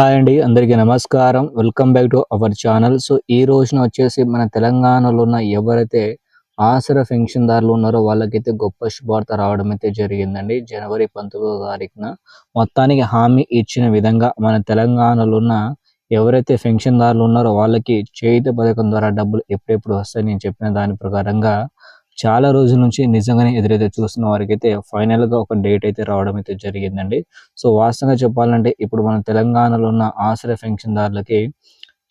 Hi అండి అందరికీ నమస్కారం. Welcome back to our channel. So ఈ రోజున వచ్చేసి మన తెలంగాణలో ఉన్న ఎవరైతే ఆసరా పెన్షన్దారులు ఉన్నారో వాళ్ళకైతే గొప్ప శుభార్త రావడం అయితే జరిగిందండి. జనవరి పంతొమ్మిదో తారీఖున మొత్తానికి హామీ ఇచ్చిన విధంగా మన తెలంగాణలో ఉన్న ఎవరైతే పెన్షన్దారులు ఉన్నారో వాళ్ళకి చేయుత పథకం ద్వారా డబ్బులు ఎప్పుడెప్పుడు వస్తాయని నేను చెప్పిన దాని ప్రకారంగా చాలా రోజుల నుంచి నిజంగానే ఎదురైతే చూస్తున్న వారికి అయితే ఫైనల్గా ఒక డేట్ అయితే రావడం అయితే జరిగిందండి. సో వాస్తవంగా చెప్పాలంటే ఇప్పుడు మన తెలంగాణలో ఉన్న ఆశ్రయ పెన్షన్దారులకి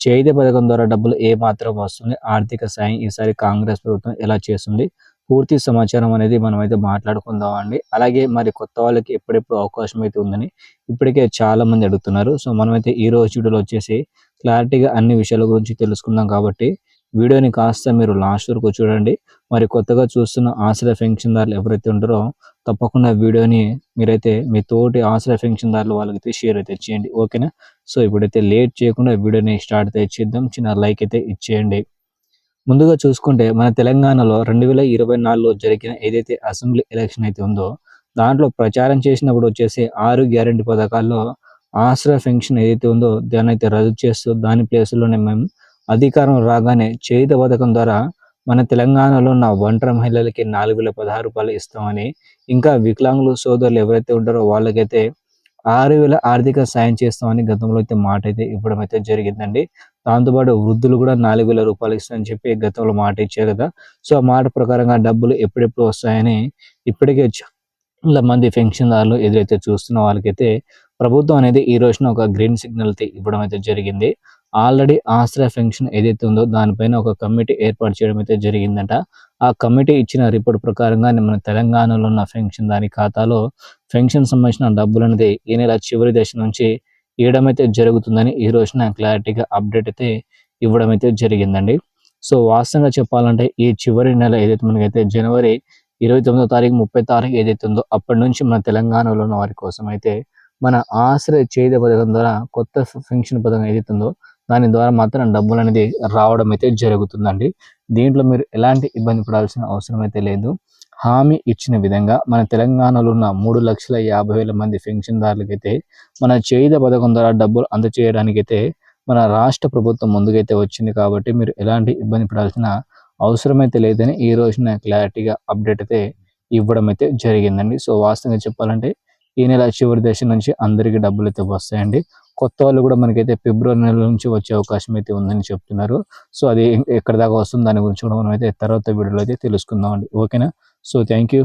చేతి పథకం ద్వారా డబ్బులు ఏ మాత్రం వస్తుంది? ఆర్థిక సాయం ఈసారి కాంగ్రెస్ ప్రభుత్వం ఎలా చేస్తుంది? పూర్తి సమాచారం అనేది మనం అయితే మాట్లాడుకుందాం అండి అలాగే మరి కొత్త వాళ్ళకి ఎప్పుడెప్పుడు అవకాశం అయితే ఉందని ఇప్పటికే చాలా మంది అడుగుతున్నారు. సో మనమైతే ఈ రోజు వీడియోలో వచ్చేసి క్లారిటీగా అన్ని విషయాల గురించి తెలుసుకుందాం కాబట్టి వీడియోని కాస్త మీరు లాస్ట్ వరకు చూడండి. మరి కొత్తగా చూస్తున్న ఆశ్రయ పెన్షన్దారులు ఎవరైతే ఉంటారో తప్పకుండా వీడియోని మీరైతే మీ తోటి ఆశ్రయ పెన్షన్దారులు వాళ్ళకి షేర్ అయితే చేయండి. ఓకేనా? సో ఇప్పుడైతే లేట్ చేయకుండా వీడియోని స్టార్ట్ అయితే చేద్దాం. చిన్న లైక్ అయితే ఇచ్చేయండి. ముందుగా చూసుకుంటే మన తెలంగాణలో రెండు వేల ఇరవై నాలుగులో జరిగిన ఏదైతే అసెంబ్లీ ఎలక్షన్ అయితే ఉందో దాంట్లో ప్రచారం చేసినప్పుడు వచ్చేసి ఆరు గ్యారంటీ పథకాల్లో ఆశ్రయ పెన్షన్ ఏదైతే ఉందో దాన్ని అయితే రద్దు చేస్తూ దాని ప్లేస్లోనే మేము అధికారం రాగానే చేయుత పథకం ద్వారా మన తెలంగాణలో ఉన్న ఒంటరి మహిళలకి నాలుగు వేల పదహారు రూపాయలు ఇస్తామని ఇంకా వికలాంగులు సోదరులు ఎవరైతే ఉంటారో వాళ్ళకైతే ఆరు వేల ఆర్థిక సాయం చేస్తామని గతంలో అయితే మాట అయితే ఇవ్వడం అయితే జరిగిందండి. దాంతోపాటు వృద్ధులు కూడా నాలుగు వేల రూపాయలు ఇస్తామని చెప్పి గతంలో మాట ఇచ్చారు కదా. సో ఆ మాట ప్రకారంగా డబ్బులు ఎప్పుడెప్పుడు వస్తాయని ఇప్పటికే చాలా మంది పెన్షన్దారులు ఎదురైతే చూస్తున్న వాళ్ళకైతే ప్రభుత్వం అనేది ఈ రోజున ఒక గ్రీన్ సిగ్నల్ ఇవ్వడం అయితే జరిగింది. ఆల్రెడీ ఆశ్రయ పెన్షన్ ఏదైతే ఉందో దానిపైన ఒక కమిటీ ఏర్పాటు చేయడం అయితే జరిగిందంట. ఆ కమిటీ ఇచ్చిన రిపోర్ట్ ప్రకారంగా మన తెలంగాణలో ఉన్న పెన్షన్ దాని ఖాతాలో పెన్షన్ సంబంధించిన డబ్బులు అనేది ఈ నెల చివరి దశ నుంచి ఇవ్వడం అయితే జరుగుతుందని ఈ రోజున క్లారిటీగా అప్డేట్ అయితే ఇవ్వడం అయితే జరిగిందండి. సో వాస్తవంగా చెప్పాలంటే ఈ చివరి నెల ఏదైతే మనకైతే జనవరి ఇరవై తొమ్మిదో తారీఖు ముప్పై తారీఖు ఏదైతే ఉందో అప్పటి నుంచి మన తెలంగాణలో ఉన్న వారి కోసం అయితే మన ఆశ్రయ చేద పథకం ద్వారా కొత్త పెన్షన్ పథకం ఏదైతే ఉందో దాని ద్వారా మాత్రం డబ్బులు అనేది రావడం అయితే జరుగుతుందండి. దీంట్లో మీరు ఎలాంటి ఇబ్బంది పడాల్సిన అవసరం అయితే లేదు. హామీ ఇచ్చిన విధంగా మన తెలంగాణలో ఉన్న మూడు లక్షల యాభై వేల మంది పెన్షన్దారులకైతే మన చేయుత పథకం ద్వారా డబ్బులు అందచేయడానికైతే మన రాష్ట్ర ప్రభుత్వం ముందుకైతే వచ్చింది కాబట్టి మీరు ఎలాంటి ఇబ్బంది పడాల్సిన అవసరమైతే లేదని ఈ రోజున క్లారిటీగా అప్డేట్ అయితే ఇవ్వడం అయితే జరిగిందండి. సో వాస్తవంగా చెప్పాలంటే ఈ నెల చివరి దశ నుంచి అందరికీ డబ్బులు అయితే వస్తాయండి. కొత్త వాళ్ళు కూడా మనకైతే ఫిబ్రవరి నెల నుంచి వచ్చే అవకాశం అయితే ఉందని చెప్తున్నారు. సో అది ఎక్కడ దాకా వస్తుంది దాని గురించి కూడా మనం అయితే తర్వాత వీడియోలో అయితే తెలుసుకుందాం అండి ఓకేనా? So thank you.